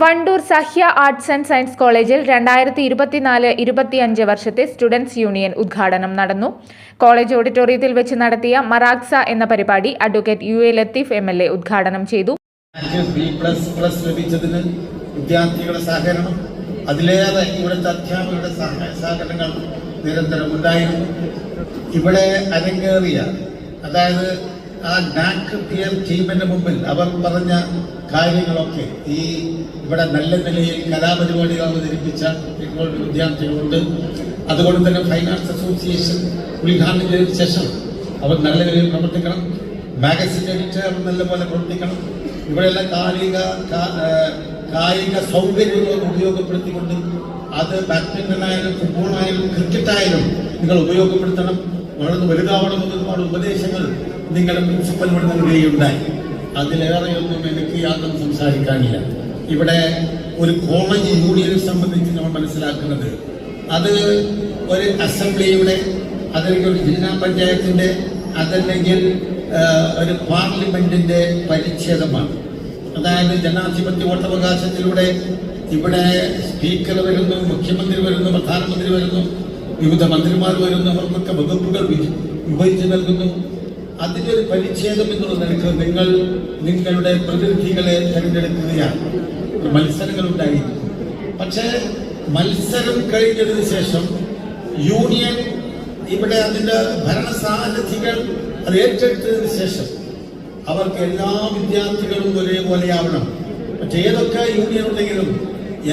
Wandoor Sahya arts and science കോളേജിൽ രണ്ടായിരത്തി ഇരുപത്തിനാല് ഇരുപത്തിയഞ്ച് വർഷത്തെ സ്റ്റുഡൻസ് യൂണിയൻ ഉദ്ഘാടനം നടന്നു. കോളേജ് ഓഡിറ്റോറിയത്തിൽ വെച്ച് നടത്തിയ മറാക്സ എന്ന പരിപാടി advocate U A Latheef M L A ഉദ്ഘാടനം ചെയ്തു. ലഭിച്ചതിന് വിദ്യാർത്ഥികളുടെ അതിലേറെ അധ്യാപകരുടെ ഉണ്ടായിരുന്നു ഇവിടെ അതായത് ആ നാക്ക് പിയർ ടീമിന്റെ മുമ്പിൽ അവർ പറഞ്ഞ കാര്യങ്ങളൊക്കെ ഈ ഇവിടെ നല്ല നിലയിൽ കലാപരിപാടികൾ അവതരിപ്പിച്ച ഇപ്പോൾ വിദ്യാർത്ഥികളുണ്ട്. അതുകൊണ്ട് തന്നെ ഫൈൻ ആർട്സ് അസോസിയേഷൻ ഉദ്ഘാടനം ചെയ്തതിനു ശേഷം അവർ നല്ല നിലയിൽ പ്രവർത്തിക്കണം. മാഗസിൻ എഡിറ്റർ നല്ലപോലെ പ്രവർത്തിക്കണം. ഇവിടെയുള്ള കായിക കായിക സൗകര്യങ്ങൾ ഉപയോഗപ്പെടുത്തിക്കൊണ്ട് അത് ബാഡ്മിന്റൺ ആയാലും ഫുട്ബോൾ ക്രിക്കറ്റ് ആയാലും നിങ്ങൾ ഉപയോഗപ്പെടുത്തണം. വളർന്ന് വലുതാവണമെന്ന് ഒരുപാട് ഉപദേശങ്ങൾ നിങ്ങളുടെ പ്രിൻസിപ്പൽ നൽകുകയുണ്ടായി അതിലേറെയൊന്നും എനിക്ക് യാതൊന്നും സംസാരിക്കാനില്ല. ഇവിടെ ഒരു കോളേജ് യൂണിയനെ സംബന്ധിച്ച് നമ്മൾ മനസ്സിലാക്കുന്നത്. അത് ഒരു അസംബ്ലിയുടെ അതല്ലെങ്കിൽ ഒരു ജില്ലാ പഞ്ചായത്തിന്റെ അതല്ലെങ്കിൽ ഒരു പാർലമെന്റിന്റെ പരിച്ഛേദമാണ്. അതായത് ജനാധിപത്യ വോട്ടവകാശത്തിലൂടെ ഇവിടെ സ്പീക്കർ വരുന്നു മുഖ്യമന്ത്രി വരുന്നു പ്രധാനമന്ത്രി വരുന്നു വിവിധ മന്ത്രിമാർ വരുന്നു അവർക്കൊക്കെ വകുപ്പുകൾ വിഭജിച്ച് നൽകുന്നു. അതിന്റെ ഒരു പരിച്ഛേദം എന്നുള്ള നിലയ്ക്ക് നിങ്ങൾ നിങ്ങളുടെ പ്രതിനിധികളെ തിരഞ്ഞെടുക്കുകയാണ്. മത്സരങ്ങൾ ഉണ്ടായിരുന്നു. പക്ഷേ മത്സരം കഴിഞ്ഞതിന് ശേഷം യൂണിയൻ ഇവിടെ അതിന്റെ ഭരണസാരഥികൾ അത് ഏറ്റെടുത്തതിന് ശേഷം അവർക്ക് എല്ലാ വിദ്യാർത്ഥികളും ഒരേപോലെയാവണം പക്ഷെ ഏതൊക്കെ യൂണിയൻ ഉണ്ടെങ്കിലും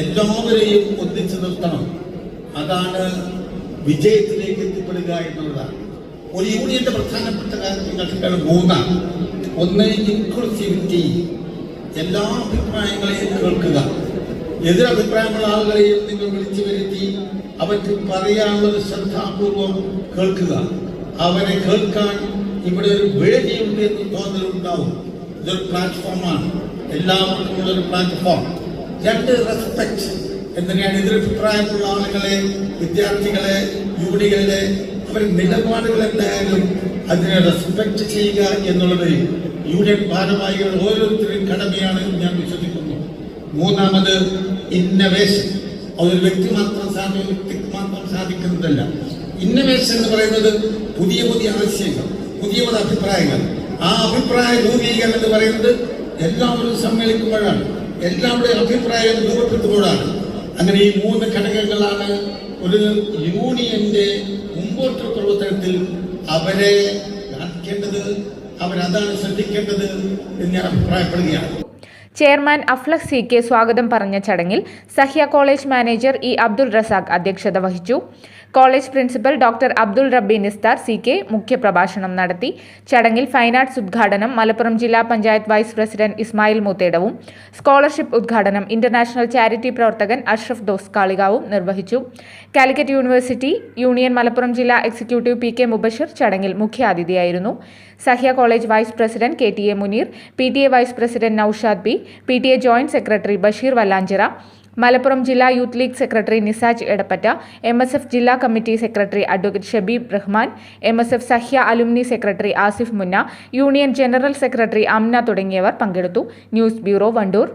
എല്ലാവരെയും ഒന്നിച്ചു നിർത്തണം. അതാണ് വിജയത്തിലേക്ക് എത്തിപ്പെടുക എന്നുള്ളതാണ്. ഒരു യൂണിയന്റെ പ്രധാനപ്പെട്ട കാര്യം കാര്യങ്ങൾ മൂന്നാണ്. ഒന്ന് ഇൻക്ലൂസിവിറ്റി എല്ലാ അഭിപ്രായങ്ങളെയും കേൾക്കുക. എതിരഭിപ്രായമുള്ള ആളുകളെയും നിങ്ങൾ വിളിച്ചു വരുത്തി അവർക്ക് പറയാനുള്ളത് ശ്രദ്ധാപൂർവം കേൾക്കുക. അവരെ കേൾക്കാൻ ഇവിടെ ഒരു വേദിയുണ്ട് എന്ന് തോന്നലുണ്ടാവും. ഇതൊരു പ്ലാറ്റ്ഫോമാണ് എല്ലാവർക്കും ഉള്ള ഒരു പ്ലാറ്റ്ഫോം രണ്ട് റെസ്പെക്ട് എന്തിനാണ് എതിരഭിപ്രായമുള്ള ആളുകളെ വിദ്യാർത്ഥികളെ യുവതികളെ അവർ നിലപാടുകൾ എന്തായാലും അതിനെ റെസ്പെക്ട് ചെയ്യുക എന്നുള്ളത് യൂണിയൻ ഭാരവാഹികൾ ഓരോരുത്തരും കടമയാണ് ഞാൻ വിശ്വസിക്കുന്നു. മൂന്നാമത് ഇന്നവേഷൻ അതൊരു വ്യക്തി മാത്രം സാധി വ്യക്തിക്ക് മാത്രം സാധിക്കുന്നതല്ല. ഇന്നവേഷൻ എന്ന് പറയുന്നത് പുതിയ പുതിയ ആശയങ്ങൾ പുതിയ പുതിയ അഭിപ്രായങ്ങൾ. ആ അഭിപ്രായ രൂപീകരണം എന്ന് പറയുന്നത് എല്ലാവരും സമ്മേളിക്കുമ്പോഴാണ്. എല്ലാവരുടെയും അഭിപ്രായം രൂപപ്പെടുത്തുമ്പോഴാണ്. അങ്ങനെ ഈ മൂന്ന് ഘടകങ്ങളാണ് ഒരു യൂണിയന്റെ മുമ്പോട്ട് പ്രവർത്തനത്തിൽ അവരെ കാണിക്കേണ്ടത് അവരതാണ് ശ്രദ്ധിക്കേണ്ടത് എന്ന് ഞാൻ അഭിപ്രായപ്പെടുകയാണ്. ചെയർമാൻ അഫ്ലഖ് സി കെ സ്വാഗതം പറഞ്ഞ ചടങ്ങിൽ Sahya college manager E Abdul Razak അധ്യക്ഷത വഹിച്ചു. കോളേജ് പ്രിൻസിപ്പൽ ഡോക്ടർ അബ്ദുൾ റബ്ബി നിസ്താർ സി കെ മുഖ്യപ്രഭാഷണം നടത്തി. ചടങ്ങിൽ ഫൈൻ ആർട്സ് ഉദ്ഘാടനം മലപ്പുറം ജില്ലാ പഞ്ചായത്ത് വൈസ് പ്രസിഡന്റ് ഇസ്മായിൽ മൂത്തേടവും സ്കോളർഷിപ്പ് ഉദ്ഘാടനം ഇന്റർനാഷണൽ ചാരിറ്റി പ്രവർത്തകൻ അഷ്റഫ് ദോസ് കാളികാവും നിർവഹിച്ചു. കാലിക്കറ്റ് യൂണിവേഴ്സിറ്റി യൂണിയൻ മലപ്പുറം ജില്ലാ എക്സിക്യൂട്ടീവ് പി കെ മുബഷിർ ചടങ്ങിൽ മുഖ്യാതിഥിയായിരുന്നു. Sahya college vice president K T A Muneer P T A vice president Naushad B P T A joint secretary Basheer Vallanchira Malappuram ജില്ലാ youth league secretary Nisaj Edappatta M ജില്ലാ committee secretary advocate Shabeeb Rahman M S F Sahya alumni secretary Asif Munna union general secretary Amna തുടങ്ങിയവർ പങ്കെടുത്തു. News bureau Wandoor.